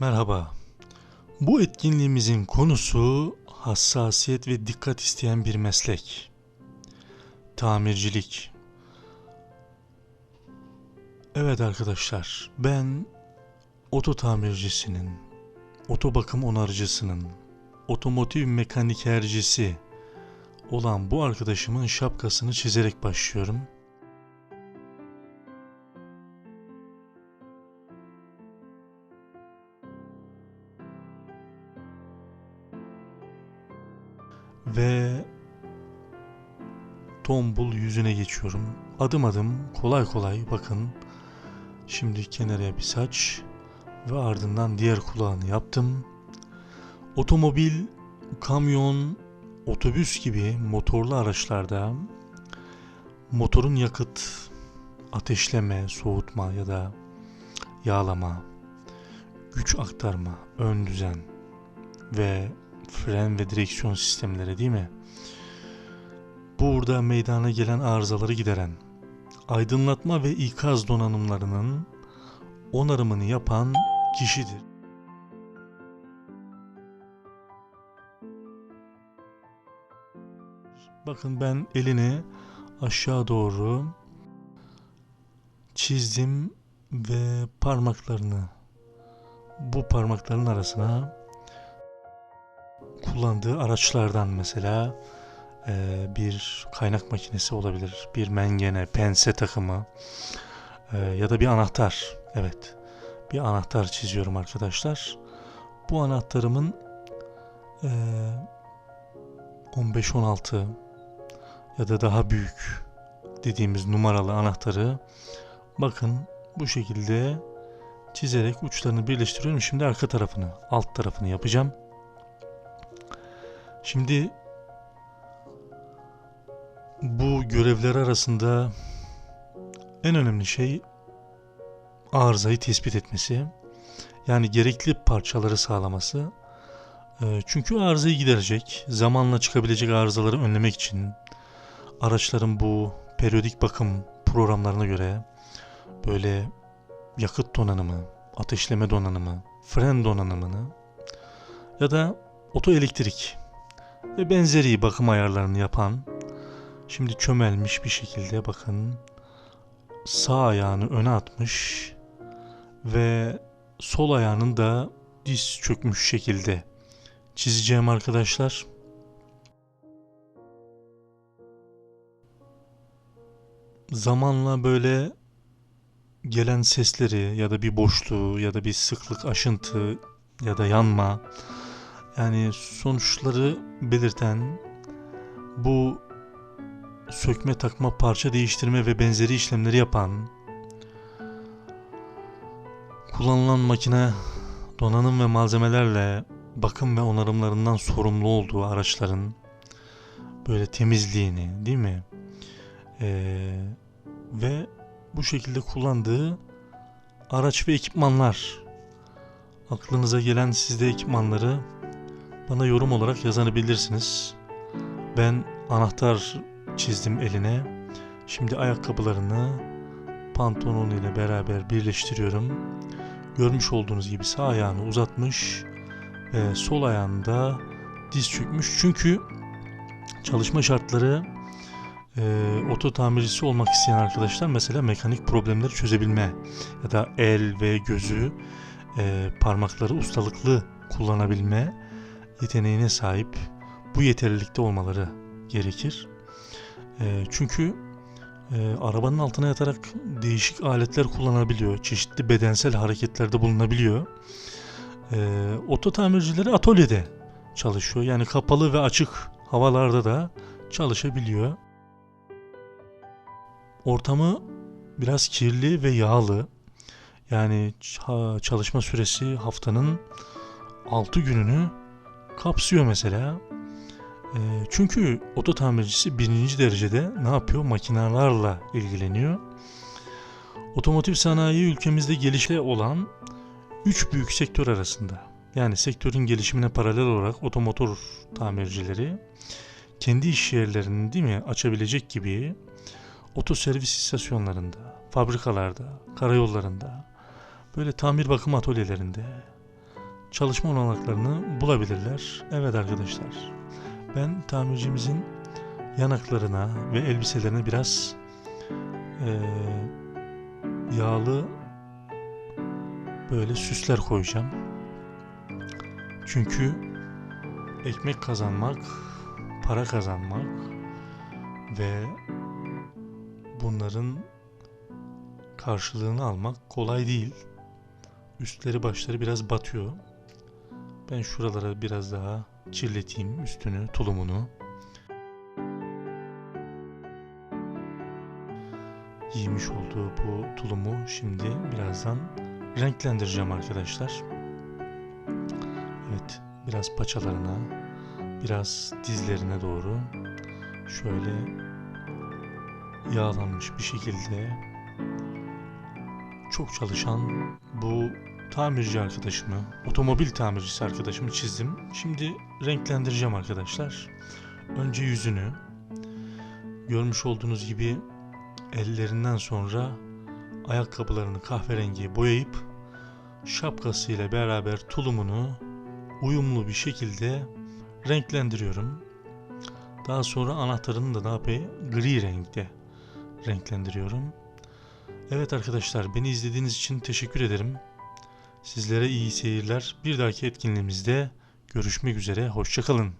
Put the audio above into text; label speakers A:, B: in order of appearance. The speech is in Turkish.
A: Merhaba. Bu etkinliğimizin konusu hassasiyet ve dikkat isteyen bir meslek. Tamircilik. Evet arkadaşlar, ben oto tamircisinin, oto bakım onarıcısının, otomotiv mekanikercisi olan bu arkadaşımın şapkasını çizerek başlıyorum. Ve tombul yüzüne geçiyorum. Adım adım kolay kolay bakın. Şimdi kenara bir saç ve ardından diğer kulağını yaptım. Otomobil, kamyon, otobüs gibi motorlu araçlarda motorun yakıt, ateşleme, soğutma ya da yağlama, güç aktarma, ön düzen ve fren ve direksiyon sistemleri değil mi? Burada meydana gelen arızaları gideren, aydınlatma ve ikaz donanımlarının onarımını yapan kişidir. Bakın ben elini aşağı doğru çizdim ve parmaklarını bu parmakların arasına kullandığı araçlardan mesela e, bir kaynak makinesi olabilir, bir mengene, pense takımı e, ya da bir anahtar. Evet, bir anahtar çiziyorum arkadaşlar. Bu anahtarımın e, 15-16 ya da daha büyük dediğimiz numaralı anahtarı bakın bu şekilde çizerek uçlarını birleştiriyorum. Şimdi arka tarafını, alt tarafını yapacağım. Şimdi bu görevler arasında en önemli şey arızayı tespit etmesi. Yani gerekli parçaları sağlaması. Ee, çünkü arızayı giderecek, zamanla çıkabilecek arızaları önlemek için araçların bu periyodik bakım programlarına göre böyle yakıt donanımı, ateşleme donanımı, fren donanımını ya da oto elektrik ve benzeri bakım ayarlarını yapan şimdi çömelmiş bir şekilde bakın sağ ayağını öne atmış ve sol ayağının da diz çökmüş şekilde çizeceğim arkadaşlar. Zamanla böyle gelen sesleri ya da bir boşluğu ya da bir sıklık aşıntı ya da yanma yani sonuçları belirten bu sökme takma parça değiştirme ve benzeri işlemleri yapan kullanılan makine donanım ve malzemelerle bakım ve onarımlarından sorumlu olduğu araçların böyle temizliğini değil mi? Ee, ve bu şekilde kullandığı araç ve ekipmanlar aklınıza gelen sizde ekipmanları bana yorum olarak yazanabilirsiniz. Ben anahtar çizdim eline. Şimdi ayakkabılarını pantolon ile beraber birleştiriyorum. Görmüş olduğunuz gibi sağ ayağını uzatmış ve sol ayağında diz çökmüş. Çünkü çalışma şartları e, oto tamircisi olmak isteyen arkadaşlar mesela mekanik problemleri çözebilme ya da el ve gözü e, parmakları ustalıklı kullanabilme yeteneğine sahip bu yeterlilikte olmaları gerekir. E, çünkü e, arabanın altına yatarak değişik aletler kullanabiliyor. Çeşitli bedensel hareketlerde bulunabiliyor. E, oto tamircileri atölyede çalışıyor. Yani kapalı ve açık havalarda da çalışabiliyor. Ortamı biraz kirli ve yağlı. Yani çalışma süresi haftanın 6 gününü kapsıyor mesela. E, çünkü oto tamircisi birinci derecede ne yapıyor? Makinelerle ilgileniyor. Otomotiv sanayi ülkemizde gelişte olan üç büyük sektör arasında. Yani sektörün gelişimine paralel olarak otomotor tamircileri kendi iş yerlerini değil mi açabilecek gibi otoservis istasyonlarında, fabrikalarda, karayollarında, böyle tamir bakım atölyelerinde, çalışma olanaklarını bulabilirler. Evet arkadaşlar. Ben tamircimizin yanaklarına ve elbiselerine biraz eee, yağlı böyle süsler koyacağım. Çünkü ekmek kazanmak, para kazanmak ve bunların karşılığını almak kolay değil. Üstleri başları biraz batıyor. Ben şuralara biraz daha çirleteyim üstünü, tulumunu. Giymiş olduğu bu tulumu şimdi birazdan renklendireceğim arkadaşlar. Evet, biraz paçalarına, biraz dizlerine doğru şöyle yağlanmış bir şekilde çok çalışan bu tamirci arkadaşımı, otomobil tamircisi arkadaşımı çizdim. Şimdi renklendireceğim arkadaşlar. Önce yüzünü görmüş olduğunuz gibi ellerinden sonra ayakkabılarını kahverengiye boyayıp şapkasıyla beraber tulumunu uyumlu bir şekilde renklendiriyorum. Daha sonra anahtarını da daha bir gri renkte renklendiriyorum. Evet arkadaşlar beni izlediğiniz için teşekkür ederim. Sizlere iyi seyirler. Bir dahaki etkinliğimizde görüşmek üzere. Hoşçakalın.